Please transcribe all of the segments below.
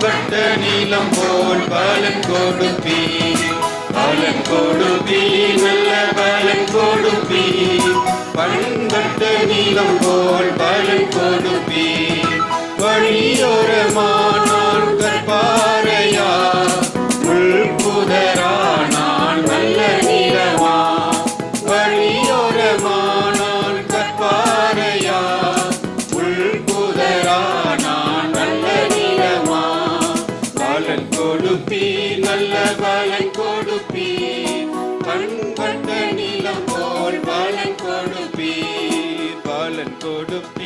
பண்பட்ட நீளம் போல் பலன் கொடுப்பி பலன் கொடுப்பி நல்ல பலன் கொடுப்பி பண்பட்ட நீளம் போல் பலன் கொடுப்பீ கொடுப்பி நல்ல பலன் கொடுப்பி. பண்பட்ட நிலம் போல் பலன் கொடுப்பி பலன் கொடுப்பி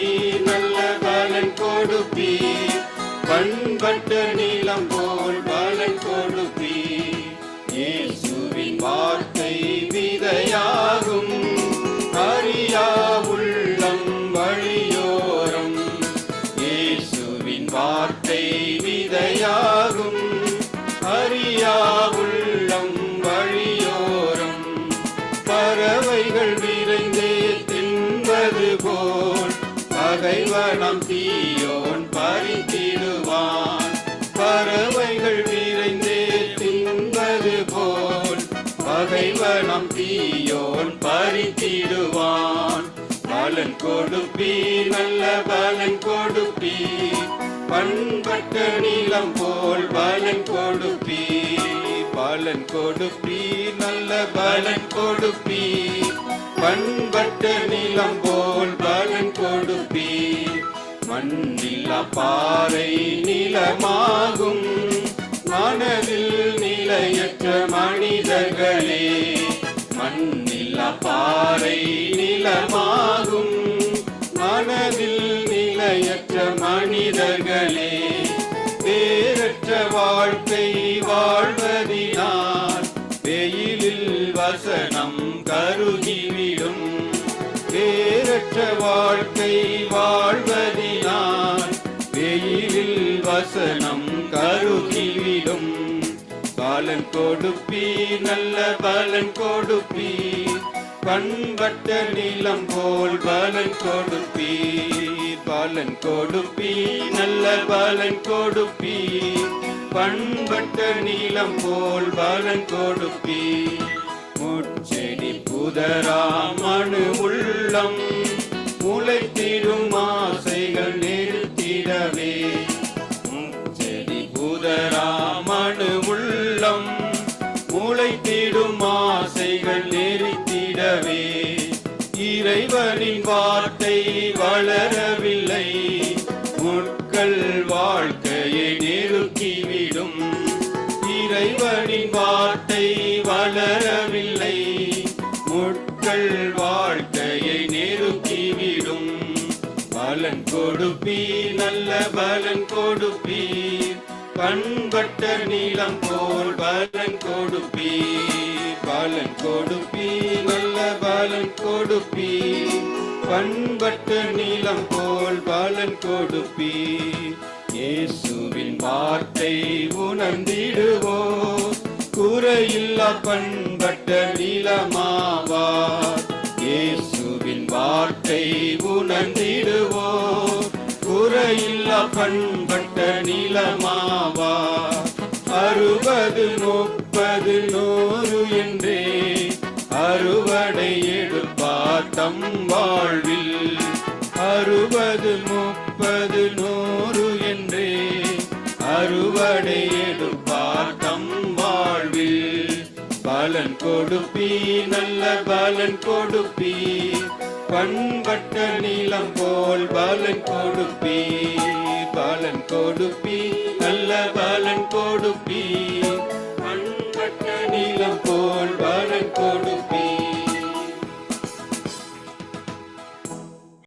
பறவைகள் விரைந்தே தின்பது போல் பகைவனம் தீயோன் பறித்திடுவான். பறவைகள் விரைந்தே தின்பது போல் பகைவனம் தீயோன் பறித்திடுவான். பலன் கொடுப்பி நல்ல பலன் கொடுப்பி பண்பட்ட நீளம் போல் பலன் கொடுப்பி பலன் கொடுப்பி நல்ல பலன் கொடுப்பி. பண்பட்ட நிலம் போல் பலன் கொடுப்பி. மண்ணில்லா பாறை நிலமாகும். மனதில் நிலையற்ற மனிதர்களே மண்ணில்லா பாறை வேறற்ற வாழ்க்கை வாழ்வதினால் வெயிலில் வசனம் கருகிவிடும். பலன் கொடுப்பி நல்ல பலன் கொடுப்பி பண்பட்ட நிலம் போல் பலன் கொடுப்பி பலன் கொடுப்பி நல்ல பலன் கொடுப்பி பண்பட்ட நீளம் போல் பலன் கொடுப்பி முச்செடி புதராமனு உள்ளம். ராமனு உள்ளம் முளைத்திடும் ஆசைகள் நெறித்திடவே. இறைவனின் வார்த்தை வளரவில்லை. முட்கள் வாழ்க்கையை நெருக்கிவிடும். இறைவனின் வார்த்தை வளரவில்லை. முட்கள் வாழ்க்கையை நெருக்கிவிடும். பலன் கொடுப்பி நல்ல பலன் கொடுப்பி. பண்பட்ட நீளம் போல் பலன் கொடுப்பி பலன் கொடுப்பி நல்ல பலன் கொடுப்பி பண்பட்ட நீளம் போல் பலன் கொடுப்பி இயேசுவின் வார்த்தை உணர்ந்திடுவோ குறையில்லா பண்பட்ட நீளமாவார் இயேசுவின் வார்த்தை உணர்ந்திடு இல்ல பண்பட்ட நிலமாவா? அறுபது முப்பது நூறு என்றே அறுவடை எடுப்பார் தம் வாழ்வில். அறுபது முப்பது நூறு என்றே அறுவடை எடுப்பார் தம் வாழ்வில். பலன் கொடுப்பி நல்ல பலன் கொடுப்பி பண்பட்ட நீளம் போல் பாலன் கொடுப்பி பாலன் கொடுப்பி நல்ல பாலன் கொடுப்பி